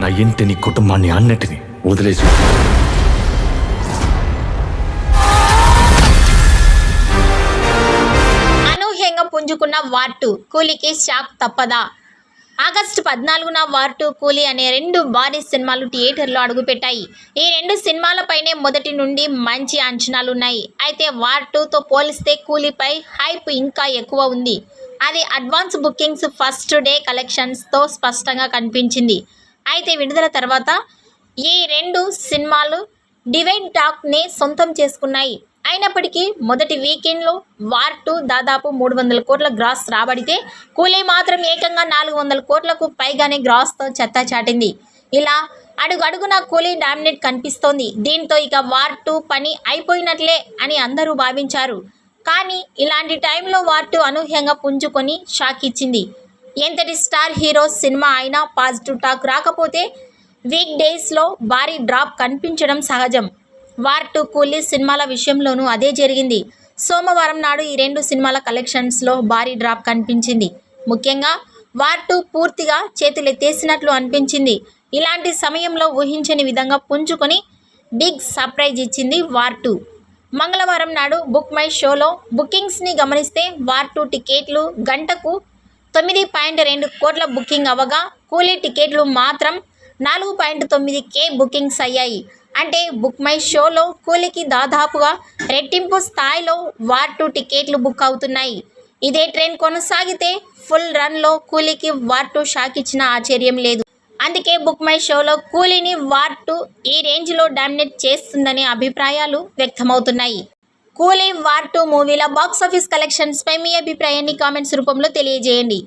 నా ఇంటిని కుటుంబాన్ని అన్నిటిని వదిలేసి అనూహ్యంగా పుంజుకున్న వార్ కూలికి కూలీకి షాక్ తప్పదా? ఆగస్టు పద్నాలుగున వార్ టూ కూలీ అనే రెండు భారీ సినిమాలు థియేటర్లో అడుగుపెట్టాయి. ఈ రెండు సినిమాలపైనే మొదటి నుండి మంచి అంచనాలున్నాయి. అయితే వార్ టూతో పోలిస్తే కూలీపై హైప్ ఇంకా ఎక్కువ ఉంది. అది అడ్వాన్స్ బుకింగ్స్ ఫస్ట్ డే కలెక్షన్స్తో స్పష్టంగా కనిపించింది. అయితే విడుదల తర్వాత ఈ రెండు సినిమాలు డివైన్ టాక్నే సొంతం చేసుకున్నాయి. అయినప్పటికీ మొదటి వీకెండ్లో వార్ టూ దాదాపు మూడు వందల కోట్ల గ్రాస్ రాబడితే కూలీ మాత్రం ఏకంగా నాలుగు వందల కోట్లకు పైగానే గ్రాస్తో చెత్త చాటింది. ఇలా అడుగు అడుగున కూలీ డామినేట్ కనిపిస్తోంది. దీంతో ఇక వార్ టూ పని అయిపోయినట్లే అని అందరూ భావించారు. కానీ ఇలాంటి టైంలో వార్ టూ అనూహ్యంగా పుంజుకొని షాక్ ఇచ్చింది ఎంతటి స్టార్ హీరో సినిమా అయినా పాజిటివ్ టాక్ రాకపోతే వీక్ డేస్లో భారీ డ్రాప్ కనిపించడం సహజం. వార్ టూ కూలీ సినిమాల విషయంలోనూ అదే జరిగింది. సోమవారం నాడు ఈ రెండు సినిమాల కలెక్షన్స్లో భారీ డ్రాప్ కనిపించింది. ముఖ్యంగా వార్ టూ పూర్తిగా చేతులెత్తేసినట్లు అనిపించింది. ఇలాంటి సమయంలో ఊహించని విధంగా పుంజుకొని బిగ్ సర్ప్రైజ్ ఇచ్చింది వార్ టూ. మంగళవారం నాడు బుక్ మై షోలో బుకింగ్స్ని గమనిస్తే వార్ టూ టికెట్లు గంటకు తొమ్మిది పాయింట్ రెండు కోట్ల బుకింగ్ అవ్వగా కూలీ టికెట్లు మాత్రం నాలుగు పాయింట్ తొమ్మిది కే బుకింగ్స్ అయ్యాయి. అంటే బుక్ మై షోలో కూలీకి దాదాపుగా రెట్టింపు స్థాయిలో వార్ టూ టికెట్లు బుక్ అవుతున్నాయి. ఇదే ట్రెండ్ కొనసాగితే ఫుల్ రన్లో కూలీకి వార్ టూ షాక్ ఇచ్చిన ఆశ్చర్యం లేదు. అందుకే బుక్ మై షోలో కూలీని వార్ టూ ఈ రేంజ్లో డామినేట్ చేస్తుందనే అభిప్రాయాలు వ్యక్తమవుతున్నాయి. కూలీ వార్ టూ మూవీల బాక్స్ ఆఫీస్ కలెక్షన్స్పై మీ అభిప్రాయాన్ని కామెంట్స్ రూపంలో తెలియజేయండి.